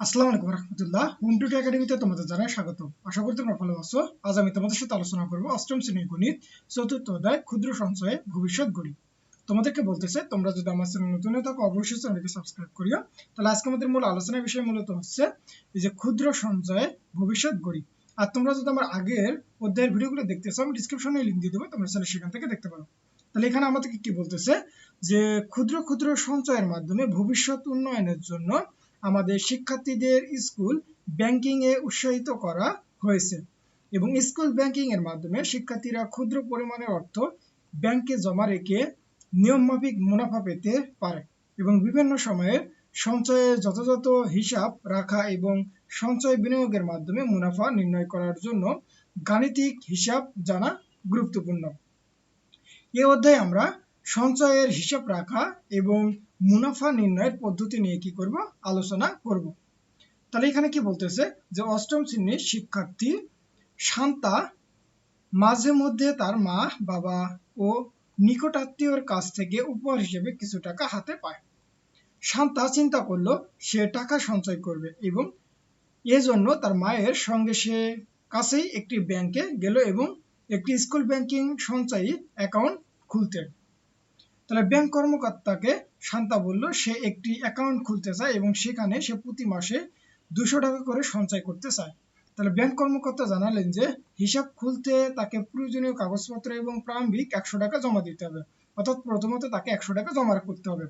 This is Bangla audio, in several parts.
আসসালামু আলাইকুম রহমতুল্লাহ। হোম টুটু একাডেমিতে তোমাদের জানাই স্বাগত আশা করি তোমরা ভালো আছো। আজ আমি তোমাদের সাথে আলোচনা করব অষ্টম শ্রেণির গণিত, চতুর্থ অধ্যায়, ক্ষুদ্র সঞ্চয়ে ভবিষ্যৎ গড়ি তোমাদেরকে বলতেছে, তোমরা যদি আমার চ্যানেল নতুন হয়ে থাকো, অবশ্যই চ্যানেলকে সাবস্ক্রাইব করিও। তাহলে আজকে আমাদের মূল আলোচনার বিষয় মূলত হচ্ছে এই যে ক্ষুদ্র সঞ্চয়ে ভবিষ্যৎ গড়ি আর তোমরা যদি আমার আগের অধ্যায়ের ভিডিওগুলো দেখতে চাও, আমি ডিসক্রিপশনে লিঙ্ক দিয়ে দেবো, তোমরা চাইলে সেখান থেকে দেখতে পারো। তাহলে এখানে আমাদেরকে কি বলতেছে? যে ক্ষুদ্র ক্ষুদ্র সঞ্চয়ের মাধ্যমে ভবিষ্যৎ উন্নয়নের জন্য আমাদের শিক্ষার্থীদের স্কুল ব্যাংকিং এ উৎসাহিত করা হয়েছে এবং স্কুল ব্যাংকিং এর মাধ্যমে শিক্ষার্থীরা ক্ষুদ্র পরিমাণের অর্থ ব্যাংকে জমা রেখে নিয়মমাফিক মুনাফা পেতে পারে এবং বিভিন্ন সময়ে সঞ্চয়ের যথাযথ হিসাব রাখা এবং সঞ্চয় বিনিয়োগের মাধ্যমে মুনাফা নির্ণয় করার জন্য গাণিতিক হিসাব জানা গুরুত্বপূর্ণ। এ অধ্যায়ে আমরা সঞ্চয়ের হিসাব রাখা এবং মুনাফা নির্ণয়ের পদ্ধতি নিয়ে কি করব? আলোচনা করব। তাহলে এখানে কি বলতেছে? যে অষ্টম শ্রেণির শিক্ষার্থী শান্তা মাঝে মধ্যে তার মা, বাবা ও নিকটাত্মীয়র কাছ থেকে উপহার হিসেবে কিছু টাকা হাতে পায়। শান্তা চিন্তা করল, সে টাকা সঞ্চয় করবে এবং এজন্য তার মায়ের সঙ্গে সে কাছেই একটি ব্যাংকে গেল এবং একটি স্কুল ব্যাংকিং সঞ্চয়ী অ্যাকাউন্ট খুলতে তাহলে ব্যাংক কর্মকর্তাকে শান্তা বলল, সে একটি অ্যাকাউন্ট খুলতে চায় এবং সেখানে সে প্রতি মাসে দুশো টাকা করে সঞ্চয় করতে চায়। তাহলে ব্যাংক কর্মকর্তা জানালেন যে, হিসাব খুলতে তাকে প্রয়োজনীয় কাগজপত্র এবং প্রারম্ভিক একশো টাকা জমা দিতে হবে। অর্থাৎ প্রথমত তাকে একশো টাকা জমা করতে হবে।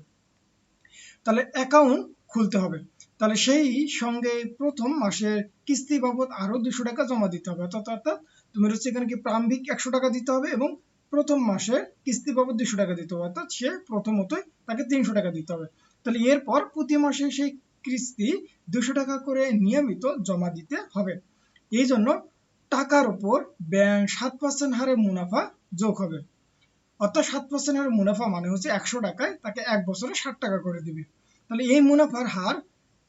তাহলে অ্যাকাউন্ট খুলতে হবে। তাহলে সেই সঙ্গে প্রথম মাসের কিস্তি বাবদ আরও দুশো টাকা জমা দিতে হবে। অর্থাৎ অর্থাৎ তুমি হচ্ছে এখানে কি প্রারম্ভিক একশো টাকা দিতে হবে এবং প্রথম মাসে কিস্তি বাবদ দুশো টাকা দিতে হবে, অর্থাৎ সে প্রথমতই তাকে তিনশো টাকা দিতে হবে। তাহলে এরপর প্রতি মাসে সেই কিস্তি দুশো টাকা করে নিয়মিত জমা দিতে হবে। এই জন্য টাকার উপর ব্যাংক সাত পার্সেন্ট হারে মুনাফা যোগ হবে। অর্থাৎ সাত পার্সেন্ট হারে মুনাফা মানে হচ্ছে একশো টাকায় তাকে এক বছরে ষাট টাকা করে দিবে। তাহলে এই মুনাফার হার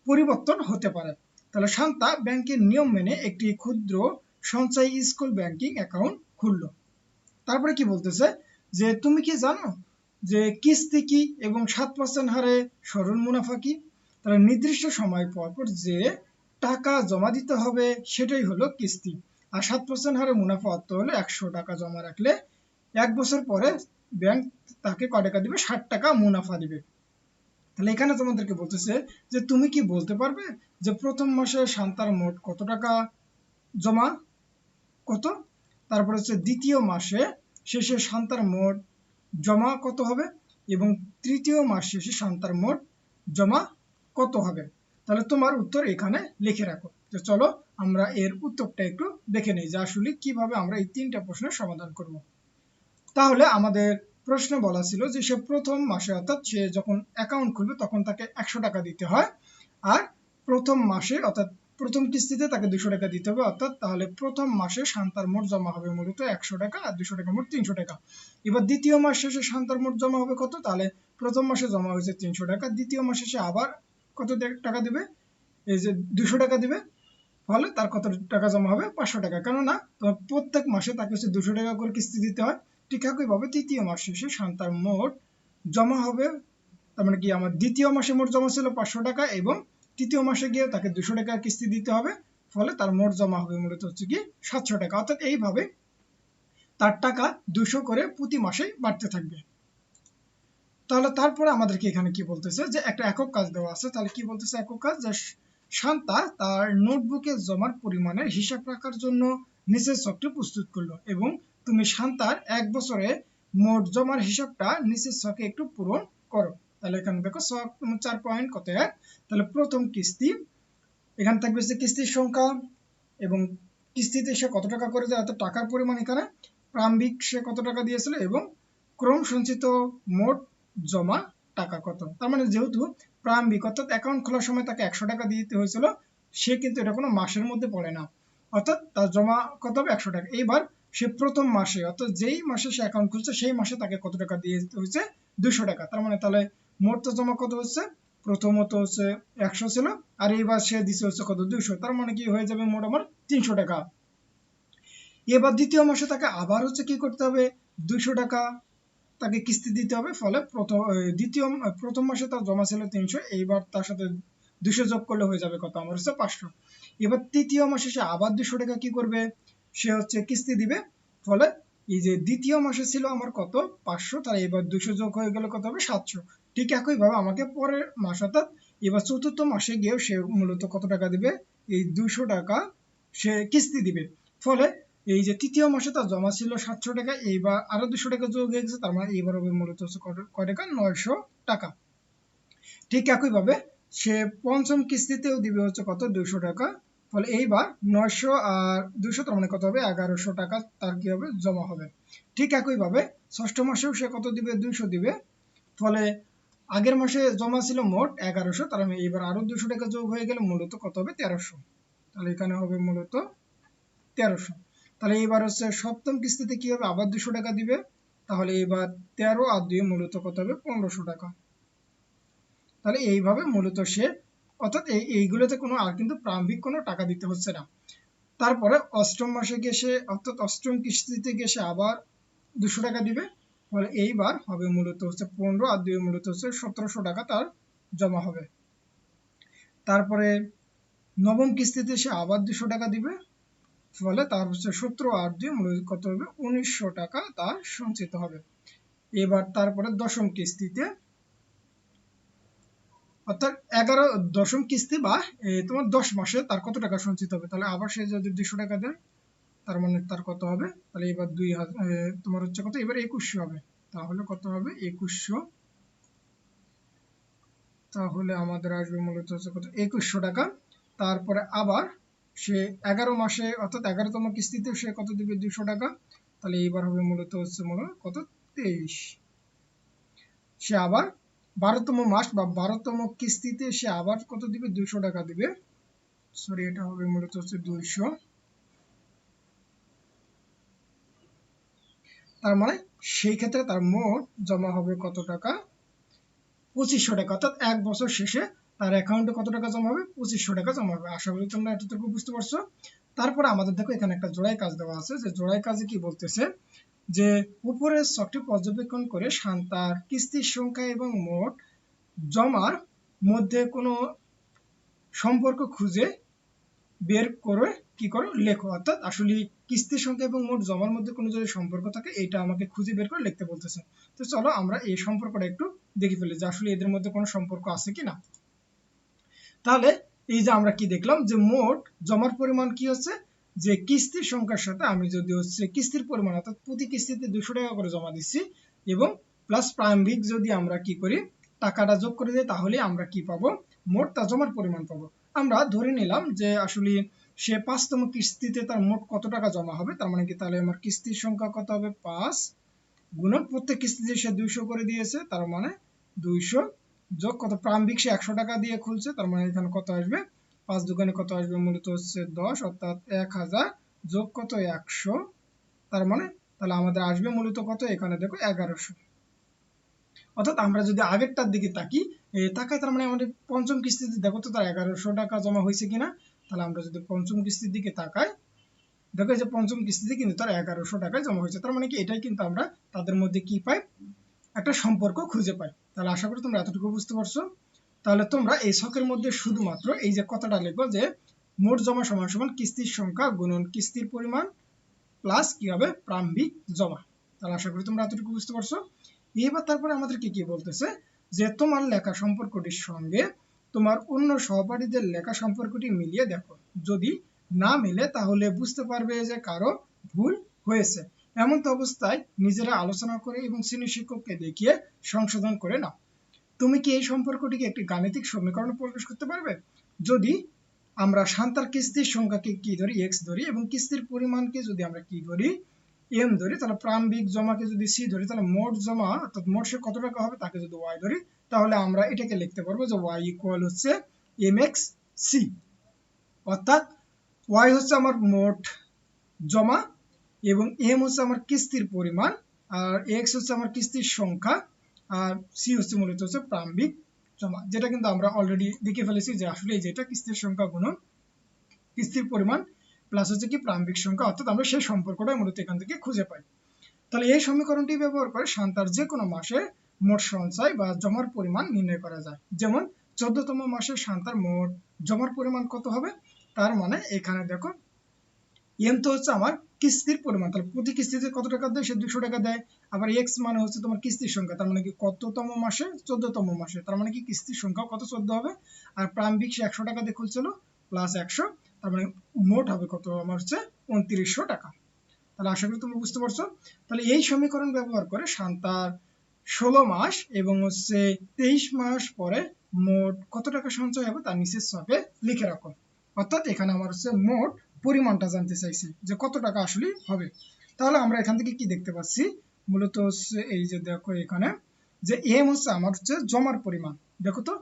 পরিবর্তন হতে পারে। তাহলে শান্তা ব্যাংকের নিয়ম মেনে একটি ক্ষুদ্র সঞ্চয় স্কুল ব্যাংকিং অ্যাকাউন্ট খুললো। তারপরে কি বলতেছে? যে তুমি কি জানো যে কিস্তি কি এবং সাত পার্সেন্ট হারে সরল মুনাফা কি? তাহলে নির্দিষ্ট সময় পর পর যে টাকা জমা দিতে হবে সেটাই হলো কিস্তি। আর সাত পার্সেন্ট হারে মুনাফা অর্থ হলো একশো টাকা জমা রাখলে এক বছর পরে ব্যাংক তাকে ক টাকা দিবে? ষাট টাকা মুনাফা দিবে। তাহলে এখানে তোমাদেরকে বলতেছে যে তুমি কি বলতে পারবে যে প্রথম মাসে শান্তার মোট কত টাকা জমা? কত? তারপর হচ্ছে দ্বিতীয় মাসে শেষে শান্তার মোট জমা কত হবে? এবং তৃতীয় মাস শেষে শান্তার মোট জমা কত হবে? তাহলে তোমার উত্তর এখানে লিখে রাখো। তো চলো আমরা এর উত্তরটা একটু দেখে নিই, যে আসলে কীভাবে আমরা এই তিনটা প্রশ্নের সমাধান করব। তাহলে আমাদের প্রশ্ন বলা ছিল যে সে প্রথম মাসে অর্থাৎ সে যখন অ্যাকাউন্ট খুলবে তখন তাকে একশো টাকা দিতে হয়। আর প্রথম মাসে অর্থাৎ প্রথম কিস্তিতে তাকে দুশো টাকা দিতে হবে, অর্থাৎ তাহলে প্রথম মাসে শান্তার মোট জমা হবে মূলত একশো টাকা আর দুশো টাকা মোট তিনশো টাকা। এবার দ্বিতীয় মাস শেষে শান্তার মোট জমা হবে কত? তাহলে প্রথম মাসে জমা হয়েছে তিনশো টাকা, দ্বিতীয় মাসে সে আবার কত টাকা দিবে? এই যে দুশো টাকা দিবে, ফলে তার কত টাকা জমা হবে? পাঁচশো টাকা। কেননা, তোমার প্রত্যেক মাসে তাকে হচ্ছে দুশো টাকা করে কিস্তি দিতে হয়। ঠিক একইভাবে তৃতীয় মাস শেষে শান্তার মোট জমা হবে, তার মানে কি? আমার দ্বিতীয় মাসে মোট জমা ছিল পাঁচশো টাকা এবং তৃতীয় মাসে গিয়ে তাকে দুশো টাকা কিস্তি দিতে হবে, ফলে তার মোট জমা হবে মূলত হচ্ছে কি সাতশো টাকা। অর্থাৎ এইভাবে তার টাকা দুশো করে প্রতি মাসে বাড়তে থাকবে। তাহলে তারপরে আমাদেরকে এখানে কি বলতেছে? যে একটা একক কাজ দেওয়া আছে। তাহলে কি বলতেছে একক কাজ? যে শান্তা তার নোটবুকে জমার পরিমাণের হিসাব রাখার জন্য নিচের ছকটি প্রস্তুত করল এবং তুমি শান্তার এক বছরে মোট জমার হিসাবটা নিচের ছকে একটু পূরণ করো। তাহলে এখানে দেখো চার পয়েন্ট কত এক? তাহলে প্রথম কিস্তি, এখানে থাকবে যে কিস্তির সংখ্যা এবং কিস্তিতে সে কত টাকা করে দেয় অর্থাৎ টাকার পরিমাণ এখানে। প্রারম্ভিক সে কত টাকা দিয়েছিল এবং ক্রম সঞ্চিত মোট জমা টাকা কত। তার মানে যেহেতু প্রারম্ভিক, অর্থাৎ অ্যাকাউন্ট খোলার সময় তাকে একশো টাকা দিতে হয়েছিল, সে কিন্তু এটা কোনো মাসের মধ্যে পড়ে না। অর্থাৎ তার জমা কত হবে? একশো টাকা। এইবার সে প্রথম মাসে, অর্থাৎ যেই মাসে সে অ্যাকাউন্ট খুলছে, সেই মাসে তাকে কত টাকা দিয়ে হয়েছে? দুশো টাকা। তার মানে তাহলে মোট তো জমা কত হচ্ছে? প্রথমত হচ্ছে একশো ছিল, আর এইবার সে দিছে হচ্ছে কত? দুইশো। তার মানে কি হয়ে যাবে মোট আমার তিনশো টাকা। এবার দ্বিতীয় মাসে তাকে আবার হচ্ছে কি করতে হবে? দুইশো টাকা তাকে কিস্তি দিতে হবে, ফলে প্রথম দ্বিতীয় প্রথম মাসে তার জমা ছিল তিনশো, এইবার তার সাথে দুশো যোগ করলে হয়ে যাবে কত? আমার হচ্ছে পাঁচশো। এবার তৃতীয় মাসে সে আবার দুশো টাকা কি করবে? সে হচ্ছে কিস্তি দিবে, ফলে এই যে দ্বিতীয় মাসে ছিল আমার কত? পাঁচশো। তার এবার দুশো যোগ হয়ে গেলে কত হবে? সাতশো। ঠিক একইভাবে আমাকে পরের মাস, অর্থাৎ এবার চতুর্থ মাসে গিয়েও সে মূলত কত টাকা দিবে? এই দুশো টাকা সে কিস্তি দিবে। ফলে এই যে তৃতীয় মাসে তার জমা ছিল সাতশো টাকা, এইবার আরও দুশো টাকা যোগ হয়ে গেছে, তার মানে এইবার হবে মূলত হচ্ছে কয় টাকা? নয়শো টাকা। ঠিক একইভাবে সে পঞ্চম কিস্তিতেও দিবে হচ্ছে কত? দুশো টাকা। ফলে এইবার নয়শো আর দুশো তার মানে কত হবে? এগারোশো টাকা তার কি হবে? জমা হবে। ঠিক একইভাবে ষষ্ঠ মাসেও সে কত দিবে? দুইশো দিবে। ফলে আগের মাসে জমা ছিল মোট এগারোশো, তার মানে এইবার আরও দুশো টাকা যোগ হয়ে গেলে মূলত কত হবে? তেরোশো। তাহলে এখানে হবে মূলত তেরোশো। তাহলে এবার হচ্ছে সপ্তম কিস্তিতে কি হবে? আবার দুশো টাকা দিবে। তাহলে এবার তেরো আর দুই মূলত কত হবে? পনেরোশো টাকা। তাহলে এইভাবে মূলত সে, অর্থাৎ এই, এইগুলোতে কোনো আর কিন্তু প্রারম্ভিক কোনো টাকা দিতে হচ্ছে না। তারপরে অষ্টম মাসে সে, অর্থাৎ অষ্টম কিস্তিতে সে আবার দুশো টাকা দিবে। ফলে এইবার হবে মূলত হচ্ছে পনেরো আর দুই মূলত হচ্ছে সতেরোশো টাকা তার জমা হবে। তারপরে নবম কিস্তিতে সে আবার দুশো টাকা দিবে, ফলে তার হচ্ছে সতেরো আর দুই মূলত কত হবে? উনিশশো টাকা তার সঞ্চিত হবে। এবার তারপরে দশম কিস্তিতে, অর্থাৎ এগারো দশম কিস্তি বা তোমার দশ মাসে তার কত টাকা সঞ্চিত হবে? তাহলে আবার সে যদি দুশো টাকা দেয় তার মানে তার কত হবে? তাহলে এবার দুই হাজার তোমার হচ্ছে কত? এবার একুশশো হবে। তাহলে কত হবে? একুশশো। তাহলে আমাদের আসবে মূলত হচ্ছে কত? একুশশো টাকা। তারপরে আবার সে এগারো মাসে, অর্থাৎ এগারোতম কিস্তিতে সে কত দিবে? দুশো টাকা। তাহলে এইবার হবে মূলত হচ্ছে মূলত কত? তেইশ। সে আবার বারোতম মাস বা বারোতম কিস্তিতে সে আবার কত দিবে? দুশো টাকা দিবে। সরি, এটা হবে মূলত হচ্ছে দুইশো। তার মানে সেই ক্ষেত্রে তার মোট জমা হবে কত টাকা? পঁচিশশো টাকা। অর্থাৎ এক বছর শেষে তার অ্যাকাউন্টে কত টাকা জমা হবে? পঁচিশশো টাকা জমা হবে। আশা করি তোমরা এতটুকু বুঝতে পারছ। তারপরে আমাদের দেখো এখানে একটা জোড়াই কাজ দেওয়া আছে। যে জোড়াই কাজে কি বলতেছে? যে উপরের ছকটি পর্যবেক্ষণ করে শান্তার কিস্তির সংখ্যা এবং মোট জমার মধ্যে কোনো সম্পর্ক খুঁজে বের করে, কি করো? লেখো। অর্থাৎ আসলে কিস্তির সংখ্যা এবং মোট জমার মধ্যে কোনো যদি সম্পর্ক থাকে, এটা আমাকে খুঁজে বের করে লিখতে বলতেছে। তো চলো আমরা এই সম্পর্কটা একটু দেখে ফেলি যে আসলে এদের মধ্যে কোনো সম্পর্ক আছে কি না তাহলে এই যে আমরা কি দেখলাম যে মোট জমার পরিমাণ কি হচ্ছে? যে কিস্তির সংখ্যার সাথে আমি যদি হচ্ছে কিস্তির পরিমাণ, অর্থাৎ প্রতি কিস্তিতে দুশো টাকা করে জমা দিচ্ছি এবং প্লাস প্রারম্ভিক যদি আমরা কি করি, টাকাটা যোগ করে দিই, তাহলে আমরা কি পাবো? মোট তা জমার পরিমাণ পাবো। আমরা ধরে নিলাম যে আসলে সে পাঁচতম কিস্তিতে তার মোট কত টাকা জমা হবে? তার মানে কি তাহলে আমার কিস্তির সংখ্যা কত হবে? পাঁচ গুণন প্রত্যেক কিস্তিতে সে দুইশো করে দিয়েছে, তার মানে দুইশো যোগ কত? প্রারম্ভিক সে একশো টাকা দিয়ে খুলছে, তার মানে এখানে কত আসবে? পাঁচ দোকানে কত আসবে? মূলত হচ্ছে দশ, অর্থাৎ এক হাজার যোগ কত? একশো। তার মানে তাহলে আমাদের আসবে মূলত কত? এখানে দেখো এগারোশো। অর্থাৎ আমরা যদি আগেরটার দিকে তাকি তাকাই তার মানে আমাদের পঞ্চম কিস্তিতে, দেখো তো তার এগারোশো টাকা জমা হয়েছে কিনা? তাহলে আমরা যদি পঞ্চম কিস্তির দিকে তাকাই, দেখো যে পঞ্চম কিস্তিতে কিন্তু তার এগারোশো টাকায় জমা হয়েছে। তার মানে কি এটাই কিন্তু আমরা তাদের মধ্যে কি পাই? একটা সম্পর্ক খুঁজে পাই। তাহলে আশা করি তোমরা এতটুকু বুঝতে পারছ। তাহলে তোমরা এই ছকের মধ্যে শুধুমাত্র এই যে কথাটা লিখব যে, মোট জমা সমান সমান কিস্তির সংখ্যা গুণন কিস্তির পরিমাণ, প্লাস কি হবে? প্রারম্ভিক জমা। তাহলে আশা করি তোমরা এতটুকু বুঝতে পারছ। এবার তারপরে আমাদেরকে কি বলতেছে? যে তোমার লেখা সম্পর্কটির সঙ্গে তোমার অন্য সহপাঠীদের লেখা সম্পর্কটি মিলিয়ে দেখো। যদি না মিলে তাহলে বুঝতে পারবে যে কারও ভুল হয়েছে। এমন তো অবস্থায় নিজেরা আলোচনা করে এবং শ্রেণি শিক্ষককে দেখিয়ে সংশোধন করে নাও। তুমি কি এই সম্পর্কটিকে একটি গাণিতিক সমীকরণে প্রকাশ করতে পারবে? যদি আমরা শান্তার কিস্তির সংখ্যাকে কি ধরি এক্স ধরি এবং কিস্তির পরিমাণকে যদি আমরা কি ধরি এম ধরি, তাহলে প্রারম্ভিক জমাকে যদি সি ধরি, তাহলে মোট জমা, অর্থাৎ মোট সে কত টাকা হবে, তাকে যদি ওয়াই ধরি, তাহলে আমরা এটাকে লিখতে পারব যে ওয়াই ইকুয়াল হচ্ছে এম এক্স সি অর্থাৎ ওয়াই হচ্ছে আমার মোট জমা এবং এম হচ্ছে আমার কিস্তির পরিমাণ, আর এক্স হচ্ছে আমার কিস্তির সংখ্যা, আর সি হচ্ছে মূলত হচ্ছে প্রারম্ভিক জমা, যেটা কিন্তু আমরা অলরেডি দেখে ফেলেছি যে আসলে যেটা কিস্তির সংখ্যা গুণন, কিস্তির পরিমাণ প্লাস হচ্ছে কি প্রারম্ভিক সংখ্যা, অর্থাৎ আমরা সেই সম্পর্কটা মূলত এখান থেকে খুঁজে পাই। তাহলে এই সমীকরণটি ব্যবহার করে শান্তার যে কোনো মাসে মোট সঞ্চয় বা জমার পরিমাণ নির্ণয় করা যায়। যেমন, চোদ্দতম মাসে শান্তার মোট জমার পরিমাণ কত হবে? তার মানে এখানে দেখো এম তো হচ্ছে আমার কিস্তির পরিমাণ। তাহলে প্রতি কিস্তিতে কত টাকা দেয়? সে দুশো টাকা দেয়। আবার এক্স মানে হচ্ছে তোমার কিস্তির সংখ্যা, তার মানে কি কততম মাসে? চোদ্দতম মাসে। তার মানে কি কিস্তির সংখ্যা কত চোদ্দ হবে? আর প্রারম্ভিক সে একশো টাকা দিয়ে খুলছিল প্লাস একশো। তার মানে মোট হবে কত? আমার হচ্ছে উনত্রিশশো টাকা। তাহলে আশা করি তোমরা বুঝতে পারছ। তাহলে এই সমীকরণ ব্যবহার করে শান্তার ষোলো মাস এবং হচ্ছে তেইশ মাস পরে মোট কত টাকা সঞ্চয় হবে? তার নিচের ছকে লিখে রাখো। অর্থাৎ এখানে আমার হচ্ছে মোট পরিমাণটা জানতে চাইছে যে কত টাকা আসলে হবে। তাহলে আমরা এখান থেকে কি দেখতে পাচ্ছি? মূলত হচ্ছে এই যে দেখো এখানে যে এম হচ্ছে আমার হচ্ছে জমার পরিমাণ। দেখো তো,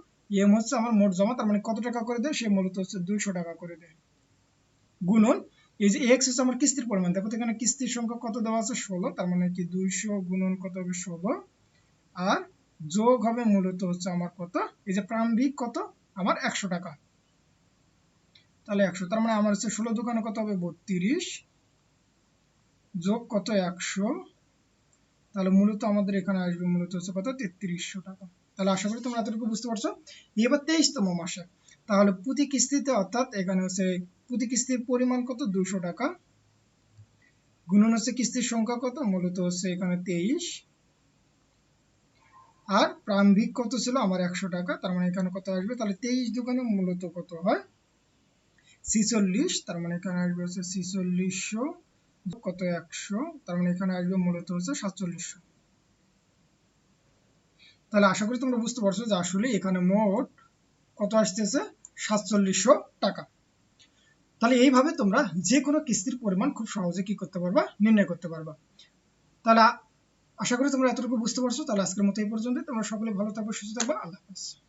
এম হচ্ছে আমার মোট জমা, তার মানে কত টাকা করে দেয়? সে মূলত হচ্ছে দুইশো টাকা করে দেয়। গুণন, এই যে এক্স হচ্ছে আমার কিস্তির পরিমাণ, দেখো এখানে কিস্তির সংখ্যা কত দেওয়া আছে? ষোলো, তার মানে কি দুইশো গুণন কত হবে? ষোলো। আর যোগ হবে মূলত হচ্ছে আমার কত? এই যে প্রারম্ভিক কত? আমার একশো টাকা। তাহলে একশো, তার মানে আমার হচ্ছে ষোলো দোকানে কত হবে? বত্রিশ। যোগ কত? একশো। তাহলে মূলত আমাদের এখানে আসবে মূলত হচ্ছে কত? তেত্রিশশো টাকা। তাহলে আশা করি তোমরা এতটুকু বুঝতে পারছ। এবার তেইশতম মাসে, তাহলে প্রতি কিস্তিতে অর্থাৎ এখানে হচ্ছে প্রতি কিস্তির পরিমাণ কত? দুশো টাকা। গুণন হচ্ছে কিস্তির সংখ্যা কত? মূলত হচ্ছে এখানে তেইশ। আর প্রারম্ভিক কত ছিল? আমার একশো টাকা। তার মানে এখানে কত আসবে? তাহলে তেইশ দোকানে মূলত কত হয়? ছিচল্লিশ। তার মানে এখানে আসবে হচ্ছে ছিচল্লিশশো। কত? একশো। তার মানে এখানে আসবে মূলত হচ্ছে সাতচল্লিশশো। তাহলে আশা করি তোমরা বুঝতে পারছ যে আসলে এখানে মোট কত আসতেছে? সাতচল্লিশশো টাকা। তাহলে এইভাবে তোমরা যে কোনো কিস্তির পরিমাণ খুব সহজে কি করতে পারবা, নির্ণয় করতে পারবা। তাহলে আশা করি তোমরা এতটুকু বুঝতে পারছ। তাহলে আজকের মতো এই পর্যন্ত তোমরা সকলে ভালো থাকবে, সুস্থ থাকবে। আল্লাহ হাফেজ।